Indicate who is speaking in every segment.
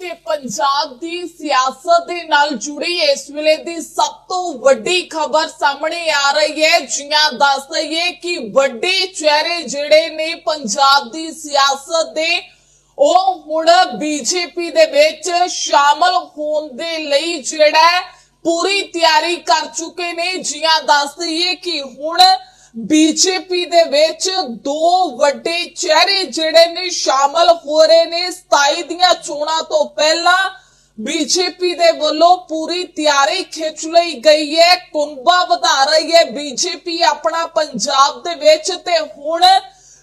Speaker 1: ਤੇ ਪੰਜਾਬ ਦੀ ਸਿਆਸਤ ਦੇ ਨਾਲ ਜੁੜੀ ਇਸ ਵੇਲੇ ਦੀ ਸਭ ਤੋਂ ਵੱਡੀ ਖਬਰ ਸਾਹਮਣੇ ਆ ਰਹੀ ਹੈ। ਜਿਹਾਂ ਦੱਸ ਦਈਏ ਕਿ ਵੱਡੇ ਚਿਹਰੇ ਜਿਹੜੇ ਨੇ ਪੰਜਾਬ ਦੀ ਸਿਆਸਤ ਦੇ, ਉਹ ਹੁਣ ਬੀਜੇਪੀ ਦੇ ਵਿੱਚ ਸ਼ਾਮਲ ਹੋਣ ਦੇ ਲਈ ਜਿਹੜਾ ਪੂਰੀ ਤਿਆਰੀ ਕਰ ਚੁੱਕੇ ਨੇ। ਜਿਹਾਂ ਦੱਸ ਦਈਏ ਕਿ ਹੁਣ ਬੀਜੇਪੀ ਦੇ ਵਿੱਚ ਦੋ ਵੱਡੇ ਚਿਹਰੇ ਜਿਹੜੇ ਨੇ ਸ਼ਾਮਲ ਹੋ ਰਹੇ ਨੇ। 27 ਦੀਆਂ ਚੋਣਾਂ ਤੋਂ ਪਹਿਲਾਂ ਬੀਜੇਪੀ ਦੇ ਵੱਲੋਂ ਪੂਰੀ ਤਿਆਰੀ ਖਿੱਚ ਲਈ ਗਈ ਹੈ। ਕੁੰਭਾ ਵਧਾ ਰਹੀ ਹੈ ਬੀਜੇਪੀ ਆਪਣਾ ਪੰਜਾਬ ਦੇ ਵਿੱਚ ਤੇ ਹੁਣ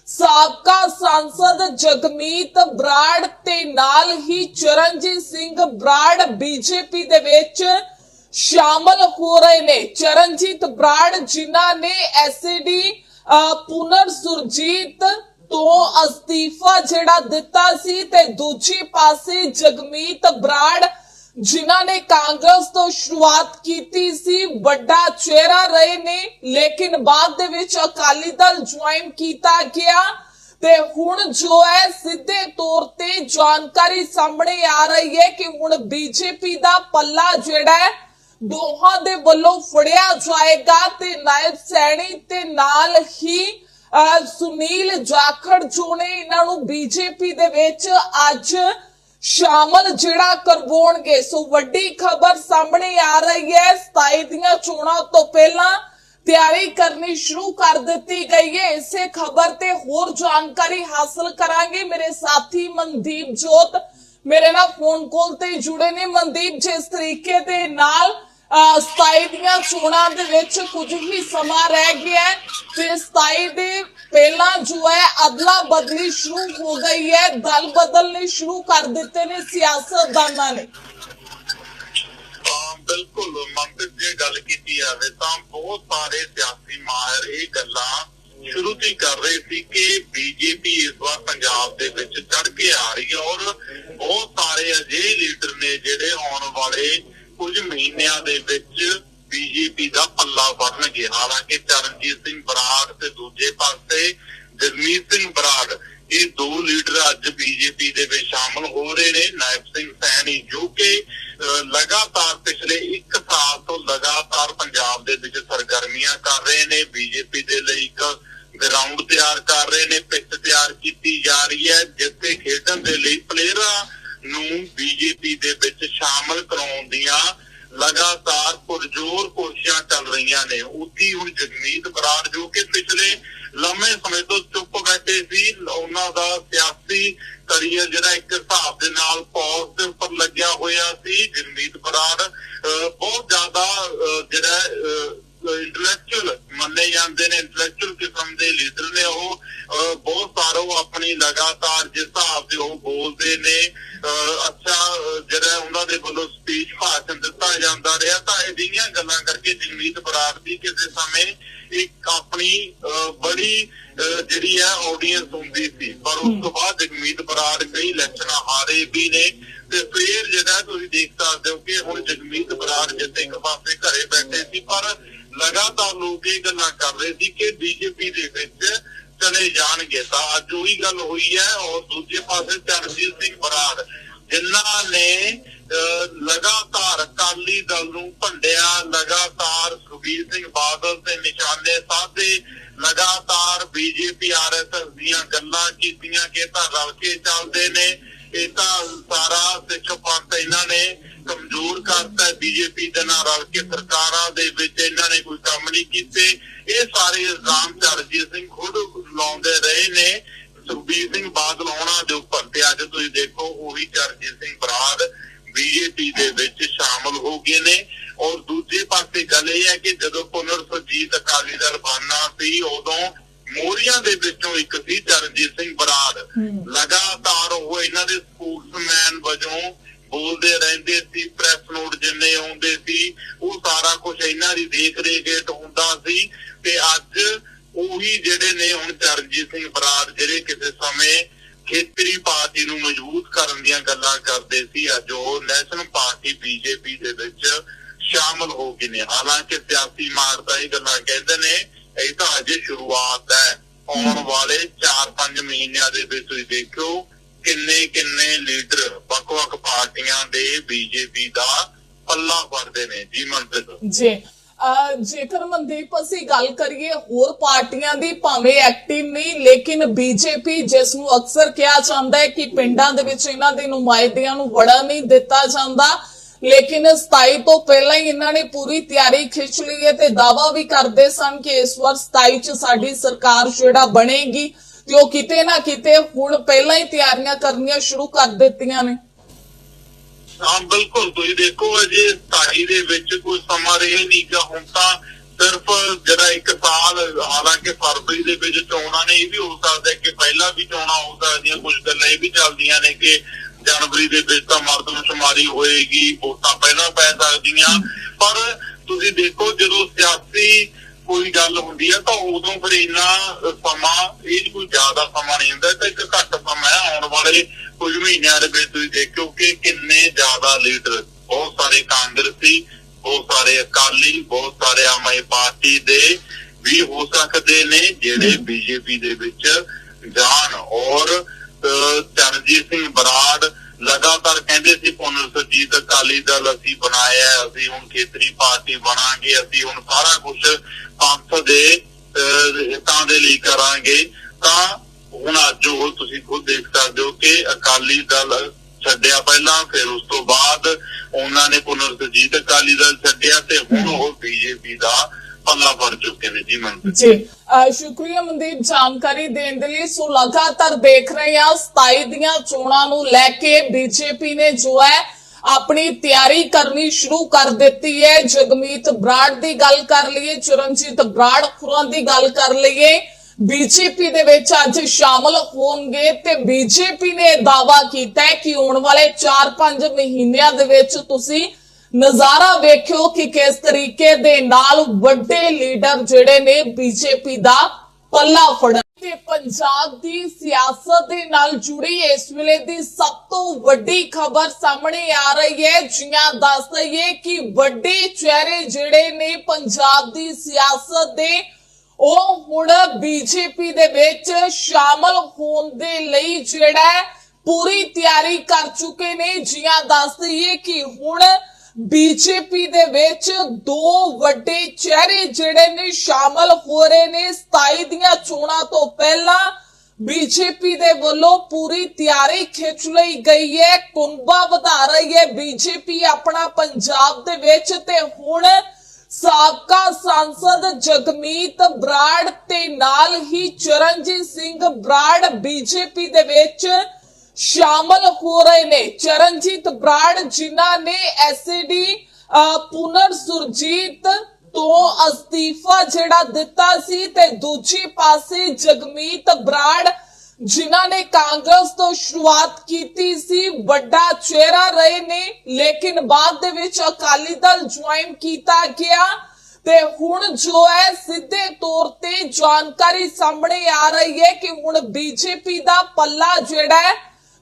Speaker 1: ਸਾਬਕਾ ਸਾਂਸਦ ਜਗਮੀਤ ਬਰਾੜ ਤੇ ਨਾਲ ਹੀ ਚਰਨਜੀਤ ਸਿੰਘ ਬਰਾੜ ਬੀਜੇਪੀ ਦੇ ਵਿੱਚ ਸ਼ਾਮਲ ਹੋ ਰਹੇ ਨੇ। ਚਰਨਜੀਤ ਬਰਾੜ, ਜਿਨ੍ਹਾਂ ਨੇ ਐਸਡੀ ਪੁਨਰ ਸੁਰਜੀਤ ਤੋਂ ਅਸਤੀਫਾ ਜਿਹੜਾ ਦਿੱਤਾ ਸੀ ਤੇ ਦੂਜੀ ਪਾਸੇ ਜਗਮੀਤ ਬਰਾੜ, ਜਿਨ੍ਹਾਂ ਨੇ ਕਾਂਗਰਸ ਤੋਂ ਸ਼ੁਰੂਆਤ ਕੀਤੀ ਸੀ, ਵੱਡਾ ਚਿਹਰਾ ਰਹੇ ਨੇ, ਲੇਕਿਨ ਬਾਅਦ ਦੇ ਵਿੱਚ ਅਕਾਲੀ ਦਲ ਜੁਆਇਨ ਕੀਤਾ ਗਿਆ ਤੇ ਹੁਣ ਜੋ ਹੈ ਸਿੱਧੇ ਤੌਰ ਤੇ ਜਾਣਕਾਰੀ ਸਾਹਮਣੇ ਆ ਰਹੀ ਹੈ ਕਿ ਹੁਣ ਬੀਜੇਪੀ ਦਾ ਪੱਲਾ ਜਿਹੜਾ ਹੈ ਦੋਹਾਂ ਦੇ ਵੱਲੋਂ ਫੜਿਆ ਜਾਏਗਾ ਤੇ ਨਾਇਬ ਸੈਣੀ ਤੇ ਨਾਲ ਹੀ ਸੁਨੀਲ ਜਾਖੜ ਜੋ ਨੇ ਇਹਨਾਂ ਨੂੰ ਬੀਜੇਪੀ ਦੇ ਵਿੱਚ ਅੱਜ ਸ਼ਾਮਲ ਜਿਹੜਾ ਕਰਵਾਉਣਗੇ। ਸੋ ਵੱਡੀ ਖਬਰ ਸਾਹਮਣੇ ਆ ਰਹੀ ਹੈ। 27 ਦੀਆਂ ਚੋਣਾਂ ਤੋਂ ਪਹਿਲਾਂ ਤਿਆਰੀ ਕਰਨੀ ਸ਼ੁਰੂ ਕਰ ਦਿੱਤੀ ਗਈ ਹੈ। ਇਸੇ ਖਬਰ ਤੇ ਹੋਰ ਜਾਣਕਾਰੀ ਹਾਸਲ ਕਰਾਂਗੇ। ਮੇਰੇ ਸਾਥੀ ਮਨਦੀਪ ਜੋਤ ਮੇਰੇ ਨਾਲ ਫੋਨ ਕਾਲ ਤੇ ਜੁੜੇ ਨੇ। ਮਨਦੀਪ, ਜਿਸ ਤਰੀਕੇ ਦੇ ਨਾਲ 27 ਦੀਆਂ ਚੋਣਾਂ ਦੇ ਵਿੱਚ ਕੁਝ ਹੀ ਸਮਾਂ ਰਹਿ ਗਿਆ ਹੈ। ਤੇ 27 ਦੇ ਪਹਿਲਾਂ ਜੋ ਹੈ, ਅਦਲਾ ਬਦਲੀ ਸ਼ੁਰੂ ਹੋ ਗਈ ਹੈ। ਦਲ ਬਦਲਨੇ ਸ਼ੁਰੂ ਕਰ ਦਿੱਤੇ ਨੇ ਸਿਆਸਤਦਾਨਾਂ ਨੇ।
Speaker 2: ਬਿਲਕੁਲ ਮੰਤਰੀ ਜੇ ਗੱਲ ਕੀਤੀ ਜਾਵੇ ਤਾਂ ਬਹੁਤ ਸਾਰੇ ਸਿਆਸੀ ਮਾਹਰ ਇਹ ਗੱਲਾਂ ਸ਼ੁਰੂ ਤੋਂ ਕਰ ਰਹੇ ਸੀ ਕਿ ਬੀਜੇਪੀ ਇਸ ਵਾਰ ਪੰਜਾਬ ਦੇ ਵਿੱਚ ਚੜ ਕੇ ਆ ਰਹੀ ਹੈ ਔਰ ਬਹੁਤ ਸਾਰੇ ਅਜਿਹੇ ਲੀਡਰ ਨੇ ਜਿਹੜੇ ਆਉਣ ਵਾਲੇ ਕੁਝ ਮਹੀਨਿਆਂ ਦੇ ਵਿੱਚ ਬੀਜੇਪੀ ਦਾ ਪੱਲਾ ਵੜਨਗੇ ਹਾਲਾਂਕਿ ਚਰਨਜੀਤ ਸਿੰਘ ਬਰਾੜ ਤੇ ਦੂਜੇ ਪਾਸੇ ਜਗਮੀਤ ਸਿੰਘ ਬਰਾੜ ਇਹ ਦੋ ਲੀਡਰ ਅੱਜ ਬੀਜੇਪੀ ਦੇ ਵਿੱਚ ਸ਼ਾਮਲ ਹੋ ਰਹੇ ਨੇ। ਨਾਇਬ ਸਿੰਘ ਸੈਣੀ ਜੋ ਕਿ ਲਗਾਤਾਰ ਪਿਛਲੇ 1 ਸਾਲ ਤੋਂ ਲਗਾਤਾਰ ਪੰਜਾਬ ਦੇ ਵਿੱਚ ਸਰਗਰਮੀਆਂ ਕਰ ਰਹੇ ਨੇ। ਬੀਜੇਪੀ ਦੇ ਲਈ ਇੱਕ ਗਰਾਊਂਡ ਤਿਆਰ ਕਰ ਰਹੇ ਨੇ ਪਿੱਚ ਤਿਆਰ ਕੀਤੀ ਜਾ ਰਹੀ ਹੈ, ਜਿੱਥੇ ਖੇਡਣ ਦੇ ਲਈ ਪਲੇਅਰਾਂ ਨੂੰ ਬੀਜੇਪੀ ਦੇ ਵਿੱਚ ਸ਼ਾਮਲ ਕਰਾਉਣ ਲਗਾਤਾਰ ਪੁਰਜੋਰ ਕੋਸ਼ਿਸ਼ਾਂ ਚੱਲ ਰਹੀਆਂ ਨੇ। ਉੱਥੀ ਹੁਣ ਜਗਮੀਤ ਬਰਾੜ ਜੋ ਕਿ ਪਿਛਲੇ ਲੰਮੇ ਸਮੇਂ ਤੋਂ ਚੁੱਪ ਬੈਠੇ ਸੀ ਉਹਨਾਂ ਦਾ ਸਿਆਸੀ ਕਰੀਅਰ ਜਿਹੜਾ ਇੱਕ ਹਿਸਾਬ ਦੇ ਨਾਲ ਪੌਜ਼ ਦੇ ਉੱਪਰ ਲੱਗਿਆ ਹੋਇਆ ਸੀ। ਜਗਮੀਤ ਬਰਾੜ ਅਹ, ਬਹੁਤ ਜ਼ਿਆਦਾ ਅਹ, ਜਿਹੜਾ ਇੰਟੈਲੈਕਚੁਅਲ ਮੰਨੇ ਜਾਂਦੇ ਨੇ। ਇੰਟੈਲੈਕਚੁਅਲ ਕਿਸਮ ਦੇ ਲੀਡਰ ਨੇ ਉਹ ਬਹੁਤ ਸਾਰਾ ਉਹ ਆਪਣੀ ਲਗਾਤਾਰ ਜਿਸ ਹਿਸਾਬ ਦੇ ਉਹ ਬੋਲਦੇ ਨੇ ਅਹ, ਅੱਛਾ ਅਹ, ਜਿਹੜਾ ਉਹਨਾਂ ਦੇ ਵੱਲੋਂ ਸਪੀਚ ਭਾਸ਼ਣ ਦਿੱਤਾ ਜਾਂਦਾ ਰਿਹਾ ਤਾਂ ਇਹਦੀਆਂ ਗੱਲਾਂ ਕਰਕੇ ਜਗਮੀਤ ਬਰਾੜ ਦੀ ਕਿਸੇ ਸਮੇਂ ਇੱਕ ਆਪਣੀ ਬੜੀ ਜਿਹੜੀ ਹੈ ਆਡੀਅנס ਹੁੰਦੀ ਸੀ। ਪਰ ਉਸ ਤੋਂ ਬਾਅਦ ਜਗਮੀਤ ਬਰਾੜ ਕਈ ਇਲੈਕਸ਼ਨਾਂ ਹਾਰੇ ਵੀ ਨੇ। ਤੇ ਫਿਰ ਜਿਹੜਾ ਤੁਸੀਂ ਦੇਖ ਸਕਦੇ ਹੋ ਕਿ ਹੁਣ ਜਗਮੀਤ ਬਰਾੜ ਜਿੱਥੇ ਇੱਕ ਪਾਸੇ ਘਰੇ ਬੈਠੇ ਸੀ ਪਰ ਲਗਾਤਾਰ ਲੋਕ ਇਹ ਗੱਲਾਂ ਕਰ ਰਹੇ ਸੀ ਕਿ ਬੀਜੇਪੀ ਦੇ ਵਿੱਚ ਚਲੇ ਜਾਣਗੇ। ਤਾਂ ਅੱਜ ਉਹੀ ਗੱਲ ਹੋਈ ਹੈ ਔਰ ਦੂਜੇ ਪਾਸੇ ਚਰਨਜੀਤ ਸਿੰਘ ਬਰਾੜ ਜਿਨ੍ਹਾਂ ਨੇ ਲਗਾਤਾਰ ਅਕਾਲੀ ਦਲ ਨੂੰ ਭੰਡਿਆ, ਲਗਾਤਾਰ ਸੁਖਬੀਰ ਸਿੰਘ ਬਾਦਲ ਤੇ ਨਿਸ਼ਾਨੇ ਸਾਧੇ, ਲਗਾਤਾਰ ਬੀਜੇਪੀ ਆਰਐਸਐਸ ਦੀਆਂ ਗੱਲਾਂ ਕੀਤੀਆਂ ਕਿ ਤਾਂ ਰਲ ਕੇ ਚੱਲਦੇ ਨੇ, ਇਹ ਤਾਂ ਸਾਰਾ ਸਿੱਖ ਪੰਥ ਇਹਨਾਂ ਨੇ ਕਮਜ਼ੋਰ ਕਰਤਾ, ਬੀਜੇਪੀ ਦੇ ਨਾਲ ਰਲ ਕੇ ਸਰਕਾਰਾਂ ਦੇ ਵਿੱਚ ਇਹਨਾਂ ਨੇ ਕੋਈ ਕੰਮ ਨਹੀਂ ਕੀਤੇ। ਇਹ ਸਾਰੇ ਇਲਜ਼ਾਮ ਚਰਜੀਤ ਸਿੰਘ ਖੁਦ ਲਾਉਂਦੇ ਰਹੇ ਨੇ। ਸੁਖਬੀਰ ਸਿੰਘ ਬਾਦਲ ਹੋਣਾ ਦੇ ਉੱਪਰ ਤੇ ਅੱਜ ਤੁਸੀਂ ਦੇਖੋ, ਉਹੀ ਚਰਜੀਤ ਸਿੰਘ ਬਰਾੜ ਬੀਜੇਪੀ ਦੇ ਵਿੱਚ ਸ਼ਾਮਲ ਹੋ ਗਏ ਨੇ। ਔਰ ਦੂਜੇ ਪਾਸੇ ਗੱਲ ਇਹ ਹੈ ਕਿ ਜਦੋਂ ਪੁਨਰ ਸੁਰਜੀਤ ਅਕਾਲੀ ਦਲ ਬਣਨਾ ਸੀ ਉਦੋਂ ਮੋਰੀਆਂ ਦੇ ਵਿੱਚੋਂ ਇੱਕ ਸੀ ਚਰਨਜੀਤ ਸਿੰਘ ਬਰਾੜ। ਲਗਾਤਾਰ ਉਹ ਇਹਨਾਂ ਦੇ ਸਪੋਰਟਸਮੈਨ ਵਜੋਂ ਬੋਲਦੇ ਰਹਿੰਦੇ ਸੀ ਪ੍ਰੈਸ ਨੋਟ ਜਿੰਨੇ ਆਉਂਦੇ ਸੀ ਉਹ ਸਾਰਾ ਕੁਝ ਇਹਨਾਂ ਦੀ ਦੇਖ ਰੇਖ ਹੇਠ ਹੁੰਦਾ ਸੀ। ਤੇ ਅੱਜ ਉਹੀ ਜਿਹੜੇ ਨੇ ਹੁਣ ਚਰਨਜੀਤ ਸਿੰਘ ਬਰਾੜ ਜਿਹੜੇ ਕਿਸੇ ਸਮੇਂ ਖੇਤਰੀ ਪਾਰਟੀ ਨੂੰ ਮਜ਼ਬੂਤ ਕਰਨ ਦੀਆਂ ਗੱਲਾਂ ਕਰਦੇ ਸੀ ਅੱਜ ਉਹ ਨੈਸ਼ਨਲ ਪਾਰਟੀ ਬੀਜੇਪੀ ਦੇ ਵਿੱਚ ਸ਼ਾਮਲ ਹੋ ਗਏ ਨੇ। ਹਾਲਾਂਕਿ ਸਿਆਸੀ ਮਾਰਦਾ ਇਹ ਗੱਲਾਂ ਕਹਿੰਦੇ ਨੇ ਇਹ ਤਾਂ ਅਜੇ ਸ਼ੁਰੂਆਤ ਹੈ। ਆਉਣ ਵਾਲੇ 4-5 ਮਹੀਨਿਆਂ ਦੇ ਵਿੱਚ ਤੁਸੀਂ ਦੇਖੋ ਕਿੰਨੇ ਕਿੰਨੇ ਲੀਡਰ ਵੱਖ-ਵੱਖ ਪਾਰਟੀ ਕੇ ਬੀਜੇਪੀ ਦਾ ਪੱਲਾ ਫੜਦੇ ਨੇ। ਜੀ ਮਨਪ੍ਰੀਤ
Speaker 1: ਜੀ। ਜੇਕਰ ਮਨਦੀਪ ਅਸੀਂ ਗੱਲ ਕਰੀਏ ਹੋਰ ਪਾਰਟੀਆਂ ਦੀ, ਭਾਵੇਂ ਐਕਟਿਵ ਨਹੀਂ, ਲੇਕਿਨ ਬੀਜੇਪੀ ਜਿਸ ਨੂੰ ਅਕਸਰ ਕਿਹਾ ਜਾਂਦਾ ਹੈ ਕਿ ਪਿੰਡਾਂ ਦੇ ਵਿੱਚ ਇਹਨਾਂ ਦੇ ਨੁਮਾਇੰਦਿਆਂ ਨੂੰ ਵੜਾ ਨਹੀਂ ਦਿੱਤਾ ਜਾਂਦਾ, ਲੇਕਿਨ 27 ਤੋਂ ਪਹਿਲਾਂ ਹੀ ਇਹਨਾਂ ਨੇ ਪੂਰੀ ਤਿਆਰੀ ਖਿੱਚ ਲਈ ਹੈ ਤੇ ਦਾਵਾ ਵੀ ਕਰਦੇ ਸਨ ਕਿ ਇਸ ਵਾਰ 27 ਚ ਸਾਡੀ ਸਰਕਾਰ ਜਿਹੜਾ ਬਣੇਗੀ, ਤੇ ਉਹ ਕਿਤੇ ਨਾ ਕਿਤੇ ਹੁਣ ਪਹਿਲਾਂ ਹੀ ਤਿਆਰੀਆਂ ਕਰਨੀਆਂ ਸ਼ੁਰੂ ਕਰ ਦਿੱਤੀਆਂ ਨੇ।
Speaker 2: ਹਾਂ, ਬਿਲਕੁਲ। ਤੁਸੀਂ ਦੇਖੋ ਅਜੇ 27 ਦੇ ਵਿੱਚ ਕੋਈ ਸਮਾਂ ਰਹੇ ਨਹੀਂ ਕਿ ਹੁਣ ਤਾਂ ਸਿਰਫ ਜਿਹੜਾ ਇੱਕ ਸਾਲ, ਹਾਲਾਂਕਿ ਫਰਵਰੀ ਦੇ ਵਿੱਚ ਚੋਣਾਂ ਨੇ, ਇਹ ਵੀ ਹੋ ਸਕਦਾ ਕਿ ਪਹਿਲਾਂ ਵੀ ਚੋਣਾਂ ਹੋ ਸਕਦੀਆਂ, ਕੁਝ ਗੱਲਾਂ ਇਹ ਵੀ ਚੱਲਦੀਆਂ ਨੇ ਕਿ ਜਨਵਰੀ ਦੇ ਵਿੱਚ ਤਾਂ ਮਰਦਮਸ਼ੁਮਾਰੀ ਹੋਏਗੀ, ਵੋਟਾਂ ਪਹਿਲਾਂ ਪੈ ਸਕਦੀਆਂ। ਪਰ ਤੁਸੀਂ ਦੇਖੋ ਜਦੋਂ ਸਿਆਸੀ ਕੋਈ ਗੱਲ ਹੁੰਦੀ ਹੈ ਤਾਂ ਉਦੋਂ ਫਿਰ ਇੰਨਾ ਸਮਾਂ ਇਹ ਕੋਈ ਜ਼ਿਆਦਾ ਸਮਾਂ ਨਹੀਂ ਹੁੰਦਾ ਤਾਂ ਇੱਕ ਘੱਟ ਸਮਾਂ ਹੈ ਆਉਣ ਵਾਲੇ ਕੁਝ ਮਹੀਨਿਆਂ ਦੇ ਵਿੱਚ ਤੁਸੀਂ ਦੇਖਿਓ ਕਿ ਕਿੰਨੇ ਜ਼ਿਆਦਾ ਲੀਡਰ ਬਹੁਤ ਸਾਰੇ ਕਾਂਗਰਸੀ ਬਹੁਤ ਸਾਰੇ ਅਕਾਲੀ ਬਹੁਤ ਸਾਰੇ ਆਮ ਆਦਮੀ ਪਾਰਟੀ ਦੇ ਵੀ ਹੋ ਸਕਦੇ ਨੇ ਜਿਹੜੇ ਬੀਜੇਪੀ ਦੇ ਵਿੱਚ ਜਾਣ ਔਰ ਚਰਨਜੀਤ ਸਿੰਘ ਬਰਾੜ ਲਗਾਤਾਰ ਕਹਿੰਦੇ ਸੀ ਪੁਨਰ ਸੁਰਜੀਤ ਅਕਾਲੀ ਦਲ ਅਸੀਂ ਬਣਾਇਆ ਅਸੀਂ ਹੁਣ ਖੇਤਰੀ ਪਾਰਟੀ ਬਣਾਂਗੇ ਅਸੀਂ ਹੁਣ ਸਾਰਾ ਕੁਝ ਪੰਥ ਦੇ ਹਿੱਤਾਂ ਦੇ ਲਈ ਕਰਾਂਗੇ। ਤਾਂ ਹੁਣ ਅੱਜ ਉਹ ਤੁਸੀਂ ਖੁਦ ਦੇਖ ਸਕਦੇ ਹੋ ਕਿ ਅਕਾਲੀ ਦਲ ਛੱਡਿਆ ਪਹਿਲਾਂ ਫਿਰ ਉਸ ਤੋਂ ਬਾਅਦ ਉਹਨਾਂ ਨੇ ਪੁਨਰ ਸੁਰਜੀਤ ਅਕਾਲੀ ਦਲ ਛੱਡਿਆ ਤੇ ਹੁਣ ਉਹ ਬੀਜੇਪੀ ਦਾ ਪੱਲਾ ਫੜ ਚੁੱਕੇ ਨੇ ਜੀ ਮਨਪ੍ਰੀਤ
Speaker 1: ਜੀ ਸ਼ੁਕਰੀਆ ਮਨਦੀਪ, ਜਾਣਕਾਰੀ ਦੇਣ ਦੇ ਲਈ। ਸੋ ਲਗਾਤਾਰ ਦੇਖ ਰਹੇ ਹਾਂ 27 ਦੀਆਂ ਚੋਣਾਂ ਨੂੰ ਲੈ ਕੇ ਬੀਜੇਪੀ ਨੇ ਜੋ ਹੈ ਆਪਣੀ ਤਿਆਰੀ ਕਰਨੀ ਸ਼ੁਰੂ ਕਰ ਦਿੱਤੀ ਹੈ। ਜਗਮੀਤ ਬਰਾੜ ਦੀ ਗੱਲ ਕਰ ਲਈਏ, ਚਰਨਜੀਤ ਬਰਾੜ ਖੁਰਾਂ ਦੀ ਗੱਲ ਕਰ ਲਈਏ। ਬੀਜੇਪੀ ਦੇ ਵਿੱਚ ਅੱਜ ਸ਼ਾਮਲ ਹੋਣਗੇ ਤੇ ਬੀਜੇਪੀ ਨੇ ਇਹ ਦਾਵਾ ਕੀਤਾ ਹੈ ਕਿ ਆਉਣ ਵਾਲੇ 4-5 ਮਹੀਨਿਆਂ ਦੇ ਵਿੱਚ ਤੁਸੀਂ ਨਜ਼ਾਰਾ ਵੇਖਿਓ ਕਿ ਕਿਸ ਤਰੀਕੇ ਦੇ ਨਾਲ ਵੱਡੇ ਲੀਡਰ ਜਿਹੜੇ ਨੇ ਬੀਜੇਪੀ ਦਾ ਪੱਲਾ ਫੜਨ। ਤੇ ਪੰਜਾਬ ਦੀ ਸਿਆਸਤ ਦੇ ਨਾਲ ਜੁੜੀ ਇਸ ਵੇਲੇ ਦੀ ਸਭ ਤੋਂ ਵੱਡੀ ਖਬਰ ਸਾਹਮਣੇ ਆ ਰਹੀ ਹੈ। ਜੀਆਂ ਦੱਸ ਦਈਏ ਕਿ ਵੱਡੇ ਚਿਹਰੇ ਜਿਹੜੇ ਨੇ ਪੰਜਾਬ ਦੀ ਸਿਆਸਤ ਦੇ, ਉਹ ਹੁਣ ਬੀਜੇਪੀ ਦੇ ਵਿੱਚ ਸ਼ਾਮਲ ਹੋਣ ਦੇ ਲਈ ਜਿਹੜਾ ਪੂਰੀ ਤਿਆਰੀ ਕਰ ਚੁੱਕੇ ਨੇ। ਜੀਆਂ ਦੱਸ ਦਈਏ ਕਿ ਹੁਣ ਬੀਜੇਪੀ ਦੇ ਵਿੱਚ ਦੋ ਵੱਡੇ ਚਿਹਰੇ ਜਿਹੜੇ ਨੇ ਸ਼ਾਮਲ ਹੋ ਰਹੇ ਨੇ। 27 ਦੀਆਂ ਚੋਣਾਂ ਤੋਂ ਪਹਿਲਾਂ ਬੀਜੇਪੀ ਦੇ ਵੱਲੋਂ ਪੂਰੀ ਤਿਆਰੀ ਖਿੱਚ ਲਈ ਗਈ ਹੈ। ਕੁੰਭਾ ਵਧਾ ਰਹੀ ਹੈ ਬੀਜੇਪੀ ਆਪਣਾ ਪੰਜਾਬ ਦੇ ਵਿੱਚ ਤੇ ਹੁਣ ਸਾਬਕਾ ਸੰਸਦ ਜਗਮੀਤ ਬਰਾੜ ਤੇ ਨਾਲ ਹੀ ਚਰਨਜੀਤ ਸਿੰਘ ਬਰਾੜ ਬੀਜੇਪੀ ਦੇ ਵਿੱਚ ਸ਼ਾਮਲ ਹੋ ਰਹੇ ਨੇ। ਚਰਨਜੀਤ ਬਰਾੜ, ਜਿਨ੍ਹਾਂ ਨੇ ਐਸਡੀ ਪੁਨਰ ਸੁਰਜੀਤ ਤੋਂ ਅਸਤੀਫਾ ਜਿਹੜਾ ਦਿੱਤਾ ਸੀ ਤੇ ਦੂਜੀ ਪਾਸੇ ਜਗਮੀਤ ਬਰਾੜ, ਜਿਨ੍ਹਾਂ ਨੇ ਕਾਂਗਰਸ ਤੋਂ ਸ਼ੁਰੂਆਤ ਕੀਤੀ ਸੀ, ਵੱਡਾ ਚਿਹਰਾ ਰਹੇ ਨੇ, ਲੇਕਿਨ ਬਾਅਦ ਦੇ ਵਿੱਚ ਅਕਾਲੀ ਦਲ ਜੁਆਇਨ ਕੀਤਾ ਗਿਆ ਤੇ ਹੁਣ ਜੋ ਹੈ ਸਿੱਧੇ ਤੌਰ ਤੇ ਜਾਣਕਾਰੀ ਸਾਹਮਣੇ ਆ ਰਹੀ ਹੈ ਕਿ ਹੁਣ ਬੀਜੇਪੀ ਦਾ ਪੱਲਾ ਜਿਹੜਾ ਹੈ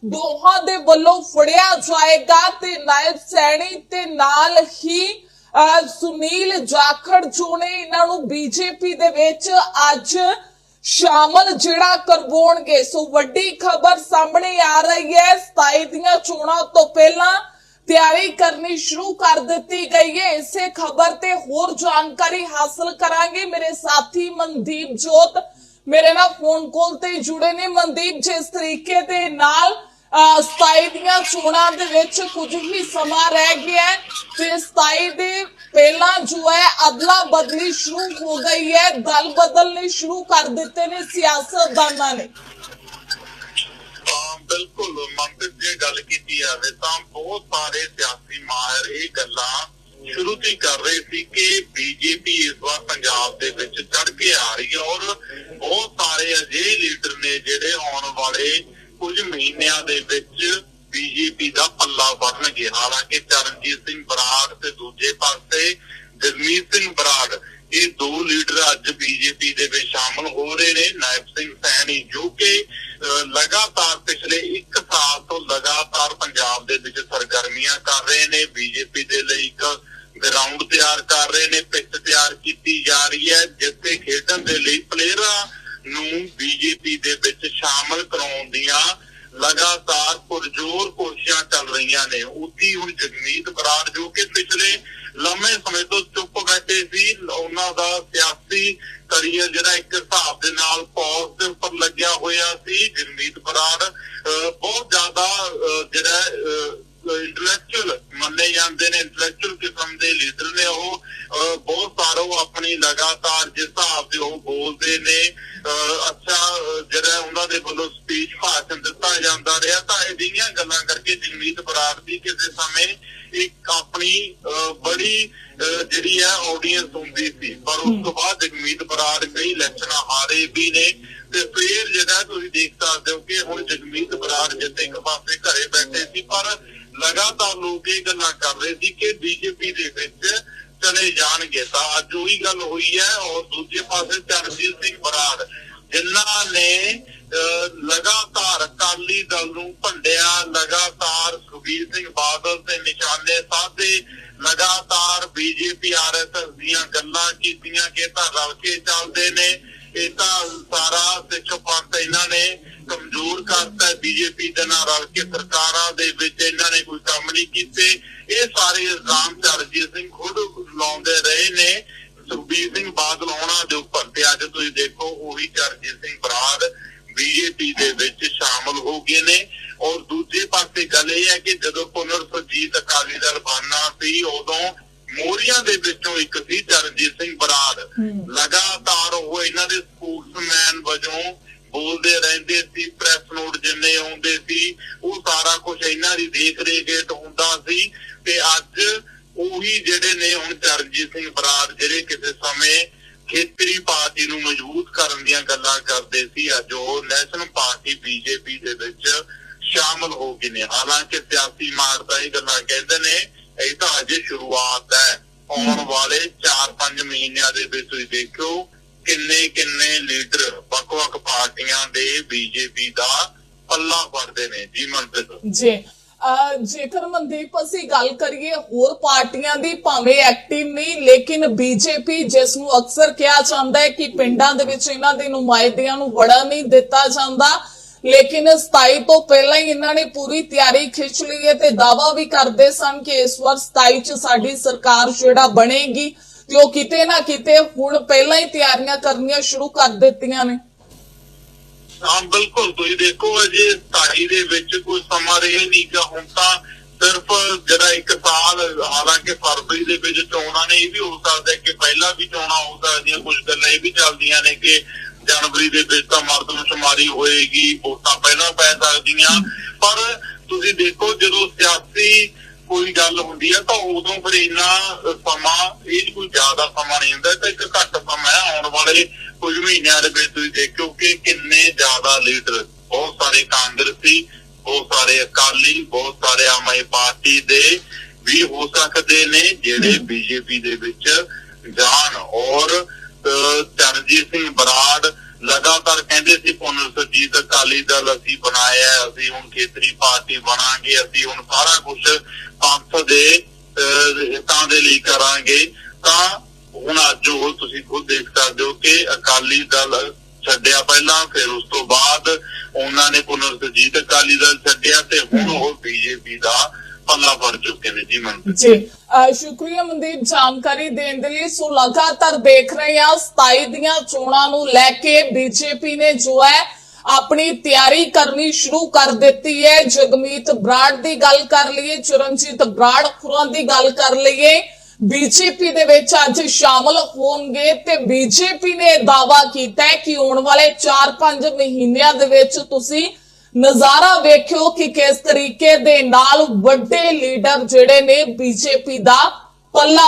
Speaker 1: ਦੋਹਾਂ ਦੇ ਵੱਲੋਂ ਫੜਿਆ ਜਾਏਗਾ ਤੇ ਨਾਇਬ ਸੈਣੀ ਤੇ ਨਾਲ ਹੀ ਸੁਨੀਲ ਜਾਖੜ ਜੋ ਨੇ ਇਹਨਾਂ ਨੂੰ ਬੀਜੇਪੀ ਦੇ ਵਿੱਚ ਅੱਜ ਸ਼ਾਮਲ ਜਿਹੜਾ ਕਰਵਾਉਣਗੇ। ਸੋ ਵੱਡੀ ਖਬਰ ਸਾਹਮਣੇ ਆ ਰਹੀ ਹੈ। 27 ਦੀਆਂ ਚੋਣਾਂ ਤੋਂ ਪਹਿਲਾਂ ਤਿਆਰੀ ਕਰਨੀ ਸ਼ੁਰੂ ਕਰ ਦਿੱਤੀ ਗਈ ਹੈ। ਇਸੇ ਖਬਰ ਤੇ ਹੋਰ ਜਾਣਕਾਰੀ ਹਾਸਲ ਕਰਾਂਗੇ। ਮੇਰੇ ਸਾਥੀ ਮਨਦੀਪ ਜੋਤ ਮੇਰੇ ਨਾਲ ਫੋਨ ਕਾਲ ਤੇ ਜੁੜੇ ਨੇ ਮਨਦੀਪ ਜਿਸ ਤਰੀਕੇ ਦੇ ਨਾਲ ਅਹ, 27 ਦੀਆਂ ਚੋਣਾਂ ਦੇ ਵਿੱਚ ਕੁਝ ਹੀ ਸਮਾਂ ਰਹਿ ਗਿਆ ਹੈ ਤੇ 27 ਦੇ ਪਹਿਲਾਂ ਜੋ ਹੈ ਅਦਲਾ ਬਦਲੀ ਸ਼ੁਰੂ ਹੋ ਗਈ ਹੈ ਦਲ ਬਦਲਨੇ ਸ਼ੁਰੂ ਕਰ ਦਿੱਤੇ ਨੇ ਸਿਆਸਤਦਾਨਾਂ ਨੇ।
Speaker 2: ਬਿਲਕੁਲ ਮੰਤਰ ਜੇ ਗੱਲ ਕੀਤੀ ਜਾਵੇ ਤਾਂ ਬਹੁਤ ਸਾਰੇ ਸਿਆਸੀ ਮਾਹਿਰ ਇਹ ਗੱਲਾਂ ਸ਼ੁਰੂ ਤੋਂ ਹੀ ਕਰ ਰਹੇ ਸੀ ਕਿ ਬੀਜੇਪੀ ਇਸ ਵਾਰ ਪੰਜਾਬ ਦੇ ਵਿੱਚ ਚੜ ਕੇ ਆ ਰਹੀ ਹੈ ਔਰ ਬਹੁਤ ਸਾਰੇ ਅਜਿਹੇ ਲੀਡਰ ਨੇ ਜਿਹੜੇ ਆਉਣ ਵਾਲੇ ਕੁਝ ਮਹੀਨਿਆਂ ਦੇ ਵਿੱਚ ਬੀਜੇਪੀ ਦਾ ਪੱਲਾ ਫੜਨਗੇ ਹਾਲਾਂਕਿ ਚਰਨਜੀਤ ਸਿੰਘ ਬਰਾੜ ਤੇ ਦੂਜੇ ਪਾਸੇ ਜਗਮੀਤ ਸਿੰਘ ਬਰਾੜ ਇਹ ਦੋ ਲੀਡਰ ਅੱਜ ਬੀਜੇਪੀ ਦੇ ਵਿੱਚ ਸ਼ਾਮਲ ਹੋ ਰਹੇ ਨੇ। ਨਾਇਬ ਸਿੰਘ ਸੈਣੀ ਜੋ ਕਿ ਅਹ, ਲਗਾਤਾਰ ਪਿਛਲੇ 1 ਸਾਲ ਤੋਂ ਲਗਾਤਾਰ ਪੰਜਾਬ ਦੇ ਵਿੱਚ ਸਰਗਰਮੀਆਂ ਕਰ ਰਹੇ ਨੇ। ਬੀਜੇਪੀ ਦੇ ਲਈ ਇੱਕ ਗਰਾਊਂਡ ਤਿਆਰ ਕਰ ਰਹੇ ਨੇ ਪਿੱਚ ਤਿਆਰ ਕੀਤੀ ਜਾ ਰਹੀ ਹੈ ਜਿੱਥੇ ਖੇਡਣ ਦੇ ਲਈ ਪਲੇਅਰਾਂ ਨੂੰ ਬੀਜੇਪੀ ਦੇ ਵਿੱਚ ਸ਼ਾਮਲ ਕਰਾਉਣ ਦੀਆਂ ਲਗਾਤਾਰ ਪੁਰਜੋਰ ਕੋਸ਼ਿਸ਼ਾਂ ਚੱਲ ਰਹੀਆਂ ਨੇ ਉੱਥੀ ਹੁਣ ਜਗਮੀਤ ਬਰਾੜ ਜੋ ਕਿ ਪਿਛਲੇ ਲੰਮੇ ਸਮੇਂ ਤੋਂ ਚੁੱਪ ਬੈਠੇ ਸੀ ਉਹਨਾਂ ਦਾ ਸਿਆਸੀ ਕਰੀਅਰ ਜਿਹੜਾ ਇੱਕ ਹਿਸਾਬ ਦੇ ਨਾਲ ਪੌਜ਼ ਦੇ ਉੱਪਰ ਲੱਗਿਆ ਹੋਇਆ ਸੀ ਜਗਮੀਤ ਬਰਾੜ ਅਹ, ਬਹੁਤ ਜ਼ਿਆਦਾ ਅਹ, ਜਿਹੜਾ ਇੰਟੈਲੈਕਚੁਅਲ ਮੰਨੇ ਜਾਂਦੇ ਨੇ ਇੰਟੈਲੈਕਚੁਅਲ ਕਿਸਮ ਦੇ ਲੀਡਰ ਨੇ ਉਹ ਬਹੁਤ ਸਾਰਾ ਉਹ ਆਪਣੀ ਲਗਾਤਾਰ ਜਿਸ ਹਿਸਾਬ ਦੇ ਉਹ ਬੋਲਦੇ ਨੇ ਅੱਛਾ ਜਿਹੜਾ ਉਹਨਾਂ ਦੇ ਵੱਲੋਂ ਸਪੀਚ ਭਾਸ਼ਣ ਦਿੱਤਾ ਜਾਂਦਾ ਰਿਹਾ ਤਾਂ ਇਹ ਜਿਹੀਆਂ ਗੱਲਾਂ ਕਰਕੇ ਜਗਮੀਤ ਬਰਾੜ ਦੀ ਕਿਸੇ ਸਮੇਂ ਇੱਕ ਆਪਣੀ ਅਹ, ਬੜੀ ਅਹ, ਜਿਹੜੀ ਹੈ ਆਡੀਅנס ਹੁੰਦੀ ਸੀ। ਪਰ ਉਸ ਤੋਂ ਬਾਅਦ ਜਗਮੀਤ ਬਰਾੜ ਕਈ ਇਲੈਕਸ਼ਨਾਂ ਹਾਰੇ ਵੀ ਨੇ ਤੇ ਫਿਰ ਜਿਹੜਾ ਤੁਸੀਂ ਦੇਖ ਸਕਦੇ ਹੋ ਕਿ ਹੁਣ ਜਗਮੀਤ ਬਰਾੜ ਜਿੱਥੇ ਇੱਕ ਪਾਸੇ ਘਰੇ ਬੈਠੇ ਲਗਾਤਾਰ ਇਹ ਗੱਲਾਂ ਕਰ ਰਹੇ ਸੀ ਕਿ ਬੀਜੇਪੀ ਦੇ ਵਿੱਚ ਚਲੇ ਜਾਣਗੇ। ਤਾਂ ਅੱਜ ਉਹੀ ਗੱਲ ਹੋਈ ਹੈ ਔਰ ਦੂਜੇ ਪਾਸੇ ਚਰਨਜੀਤ ਸਿੰਘ ਬਰਾੜ ਜਿਨ੍ਹਾਂ ਨੇ ਅਹ, ਲਗਾਤਾਰ ਅਕਾਲੀ ਦਲ ਨੂੰ ਭੰਡਿਆ ਲਗਾਤਾਰ ਸੁਖਬੀਰ ਸਿੰਘ ਬਾਦਲ ਤੇ ਨਿਸ਼ਾਨੇ ਸਾਧੇ ਲਗਾਤਾਰ ਬੀਜੇਪੀ ਆਰਐਸਐਸ ਦੀਆਂ ਗੱਲਾਂ ਕੀਤੀਆਂ ਕਿ ਤਾਂ ਰਲ ਕੇ ਚੱਲਦੇ ਨੇ। ਇਹ ਤਾਂ ਸਾਰਾ ਸਿੱਖ ਪੰਥ ਇਹਨਾਂ ਨੇ ਕਮਜ਼ੋਰ ਕਰਤਾ, ਬੀਜੇਪੀ ਦੇ ਨਾਲ ਰਲ ਕੇ ਸਰਕਾਰਾਂ ਦੇ ਵਿੱਚ ਇਹਨਾਂ ਨੇ ਕੋਈ ਕੰਮ ਨਹੀਂ ਕੀਤੇ। ਇਹ ਸਾਰੇ ਇਲਜ਼ਾਮ ਚਰਜੀਤ ਸਿੰਘ ਖੁਦ ਲਾਉਂਦੇ ਰਹੇ ਨੇ। ਸੁਖਬੀਰ ਸਿੰਘ ਬਾਦਲ ਉਹਨਾਂ ਦੇ ਉੱਪਰ ਤੇ ਅੱਜ ਤੁਸੀਂ ਦੇਖੋ, ਉਹੀ ਚਰਜੀਤ ਸਿੰਘ ਬਰਾੜ ਬੀਜੇਪੀ ਦੇ ਵਿੱਚ ਸ਼ਾਮਲ ਹੋ ਗਏ ਨੇ। ਔਰ ਦੂਜੇ ਪਾਸੇ ਗੱਲ ਇਹ ਹੈ ਕਿ ਜਦੋਂ ਪੁਨਰ ਸੁਰਜੀਤ ਅਕਾਲੀ ਦਲ ਬਣਨਾ ਸੀ, ਉਦੋਂ ਮੋਰੀਆਂ ਦੇ ਵਿੱਚੋਂ ਇੱਕ ਸੀ ਚਰਨਜੀਤ ਸਿੰਘ ਬਰਾੜ। ਲਗਾਤਾਰ ਉਹ ਇਹਨਾਂ ਦੇ ਸਪੋਕਸਮੈਨ ਵਜੋਂ ਬੋਲਦੇ ਰਹਿੰਦੇ ਸੀ ਪ੍ਰੈਸ ਨੋਟ ਜਿੰਨੇ ਆਉਂਦੇ ਸੀ ਉਹ ਸਾਰਾ ਕੁਝ ਇਹਨਾਂ ਦੀ ਦੇਖ ਰੇਖ ਹੁੰਦਾ ਸੀ। ਤੇ ਅੱਜ ਉਹੀ ਜਿਹੜੇ ਨੇ ਹੁਣ ਚਰਨਜੀਤ ਸਿੰਘ ਬਰਾੜ ਜਿਹੜੇ ਕਿਸੇ ਸਮੇਂ ਖੇਤਰੀ ਪਾਰਟੀ ਨੂੰ ਮਜ਼ਬੂਤ ਕਰਨ ਦੀਆਂ ਗੱਲਾਂ ਕਰਦੇ ਸੀ ਅੱਜ ਉਹ ਨੈਸ਼ਨਲ ਪਾਰਟੀ ਬੀਜੇਪੀ ਦੇ ਵਿੱਚ ਸ਼ਾਮਲ ਹੋ ਗਏ ਨੇ। ਹਾਲਾਂਕਿ ਸਿਆਸੀ ਮਾਰਦਾ ਇਹ ਗੱਲਾਂ ਕਹਿੰਦੇ ਨੇ ਇਹ ਤਾਂ ਅਜੇ ਸ਼ੁਰੂਆਤ ਹੈ। ਆਉਣ ਵਾਲੇ 4-5 ਮਹੀਨਿਆਂ ਦੇ ਵਿੱਚ ਤੁਸੀਂ ਦੇਖੋ ਕਿੰਨੇ ਕਿੰਨੇ ਲੀਡਰ ਵੱਖ-ਵੱਖ ਪਾਰਟੀਆਂ ਦੇ ਬੀਜੇਪੀ ਦਾ ਪੱਲਾ ਫੜਦੇ ਨੇ। ਜੀ ਮਨਪ੍ਰੀਤ।
Speaker 1: ਜੀ। ਜੇਕਰ ਮਨਦੀਪ ਅਸੀਂ ਗੱਲ ਕਰੀਏ ਹੋਰ ਪਾਰਟੀਆਂ ਦੀ, ਭਾਵੇਂ ਐਕਟਿਵ ਨਹੀਂ, ਲੇਕਿਨ ਬੀਜੇਪੀ ਜਿਸ ਨੂੰ ਅਕਸਰ ਕਿਹਾ ਜਾਂਦਾ ਹੈ ਕਿ ਪਿੰਡਾਂ ਦੇ ਵਿੱਚ ਇਹਨਾਂ ਦੇ ਨੁਮਾਇੰਦਿਆਂ ਨੂੰ ਵੜਾ ਨਹੀਂ ਦਿੱਤਾ ਜਾਂਦਾ। ਲੇਕਿਨ 27 ਤੋਂ ਪਹਿਲਾਂ ਹੀ ਇਹਨਾਂ ਨੇ ਪੂਰੀ ਤਿਆਰੀ ਖਿੱਚ ਲਈ ਹੈ ਤੇ ਦਾਵਾ ਵੀ ਕਰਦੇ ਸਨ ਕਿ ਇਸ ਵਾਰ 27 ਚ ਸਾਡੀ ਸਰਕਾਰ ਜਿਹੜਾ ਬਣੇਗੀ ਤੇ ਉਹ ਕਿਤੇ ਨਾ ਕਿਤੇ ਹੁਣ ਪਹਿਲਾਂ ਹੀ ਤਿਆਰੀਆਂ ਕਰਨੀਆਂ ਸ਼ੁਰੂ ਕਰ ਦਿੱਤੀਆਂ ਨੇ।
Speaker 2: ਹਾਂ, ਬਿਲਕੁਲ। ਤੁਸੀਂ ਦੇਖੋ ਅਜੇ 27 ਦੇ ਵਿੱਚ ਕੋਈ ਸਮਾਂ ਰਹੇ ਨਹੀਂ ਗਾ ਹੁਣ ਤਾਂ ਸਿਰਫ ਜਿਹੜਾ ਇੱਕ ਸਾਲ, ਹਾਲਾਂਕਿ ਫਰਵਰੀ ਦੇ ਵਿੱਚ ਚੋਣਾਂ ਨੇ, ਇਹ ਵੀ ਹੋ ਸਕਦਾ ਕਿ ਪਹਿਲਾਂ ਵੀ ਚੋਣਾਂ ਹੋ ਸਕਦੀਆਂ, ਕੁਝ ਗੱਲਾਂ ਇਹ ਵੀ ਚੱਲਦੀਆਂ ਨੇ ਕਿ ਜਨਵਰੀ ਦੇ ਵਿੱਚ ਤਾਂ ਮਰਦਮਸ਼ੁਮਾਰੀ ਹੋਏਗੀ ਵੋਟਾਂ ਪਹਿਲਾਂ ਪੈ ਸਕਦੀਆਂ। ਪਰ ਤੁਸੀਂ ਦੇਖੋ ਜਦੋਂ ਸਿਆਸੀ ਕੋਈ ਗੱਲ ਹੁੰਦੀ ਹੈ ਤਾਂ ਉਦੋਂ ਫਿਰ ਇੰਨਾ ਸਮਾਂ ਇਹ ਕੋਈ ਜ਼ਿਆਦਾ ਸਮਾਂ ਨਹੀਂ ਹੁੰਦਾ ਤਾਂ ਇੱਕ ਘੱਟ ਸਮਾਂ ਹੈ। ਆਉਣ ਵਾਲੇ ਕੁਝ ਮਹੀਨਿਆਂ ਦੇ ਵਿੱਚ ਤੁਸੀਂ ਦੇਖੋ ਕਿ ਕਿੰਨੇ ਜ਼ਿਆਦਾ ਲੀਡਰ ਬਹੁਤ ਸਾਰੇ ਕਾਂਗਰਸੀ ਬਹੁਤ ਸਾਰੇ ਅਕਾਲੀ ਬਹੁਤ ਸਾਰੇ ਆਮ ਆਦਮੀ ਪਾਰਟੀ ਦੇ ਵੀ ਹੋ ਸਕਦੇ ਨੇ ਜਿਹੜੇ ਬੀਜੇਪੀ ਦੇ ਵਿੱਚ ਜਾਣ। ਔਰ ਚਰਨਜੀਤ ਸਿੰਘ ਬਰਾੜ ਲਗਾਤਾਰ ਕਹਿੰਦੇ ਸੀ ਪੁਨਰ ਸੁਰਜੀਤ ਅਕਾਲੀ ਦਲ ਅਸੀਂ ਬਣਾਇਆ ਅਸੀਂ ਹੁਣ ਖੇਤਰੀ ਪਾਰਟੀ ਬਣਾਂਗੇ ਅਸੀਂ ਹੁਣ ਸਾਰਾ ਕੁਝ ਪੰਥ ਦੇ ਹਿੱਤਾਂ ਦੇ ਲਈ ਕਰਾਂਗੇ। ਤਾਂ ਹੁਣ ਅੱਜ ਉਹ ਤੁਸੀਂ ਖੁਦ ਦੇਖ ਸਕਦੇ ਹੋ ਕਿ ਅਕਾਲੀ ਦਲ ਛੱਡਿਆ ਪਹਿਲਾਂ ਫਿਰ ਉਸ ਤੋਂ ਬਾਅਦ ਉਹਨਾਂ ਨੇ ਪੁਨਰ ਸੁਰਜੀਤ ਅਕਾਲੀ ਦਲ ਛੱਡਿਆ ਤੇ ਹੁਣ ਉਹ ਬੀਜੇਪੀ ਦਾ ਪੱਲਾ ਫੜ ਚੁੱਕੇ ਨੇ ਜੀ ਮਨ
Speaker 1: ਜੀ ਸ਼ੁਕਰੀਆ ਮਨਦੀਪ, ਜਾਣਕਾਰੀ ਦੇਣ ਦੇ ਲਈ। ਸੋ ਲਗਾਤਾਰ ਦੇਖ ਰਹੇ ਹਾਂ 27 ਦੀਆਂ ਚੋਣਾਂ ਨੂੰ ਲੈ ਕੇ ਬੀਜੇਪੀ ਨੇ ਜੋ ਹੈ ਆਪਣੀ ਤਿਆਰੀ ਕਰਨੀ ਸ਼ੁਰੂ ਕਰ ਦਿੱਤੀ ਹੈ। ਜਗਮੀਤ ਬਰਾੜ ਦੀ ਗੱਲ ਕਰ ਲਈਏ, ਚਰਨਜੀਤ ਬਰਾੜ ਖੁਰਾਂ ਦੀ ਗੱਲ ਕਰ ਲਈਏ। ਬੀਜੇਪੀ ਦੇ ਵਿੱਚ ਅੱਜ ਸ਼ਾਮਲ ਹੋਣਗੇ ਤੇ ਬੀਜੇਪੀ ਨੇ ਦਾਵਾ ਕੀਤਾ ਹੈ ਕਿ ਆਉਣ ਵਾਲੇ 4-5 ਮਹੀਨਿਆਂ ਦੇ ਵਿੱਚ ਤੁਸੀਂ ਨਜ਼ਾਰਾ ਵੇਖਿਓ ਕਿ ਕਿਸ ਤਰੀਕੇ ਦੇ ਨਾਲ ਵੱਡੇ ਲੀਡਰ ਜਿਹੜੇ ਨੇ ਬੀਜੇਪੀ ਦਾ ਪੱਲਾ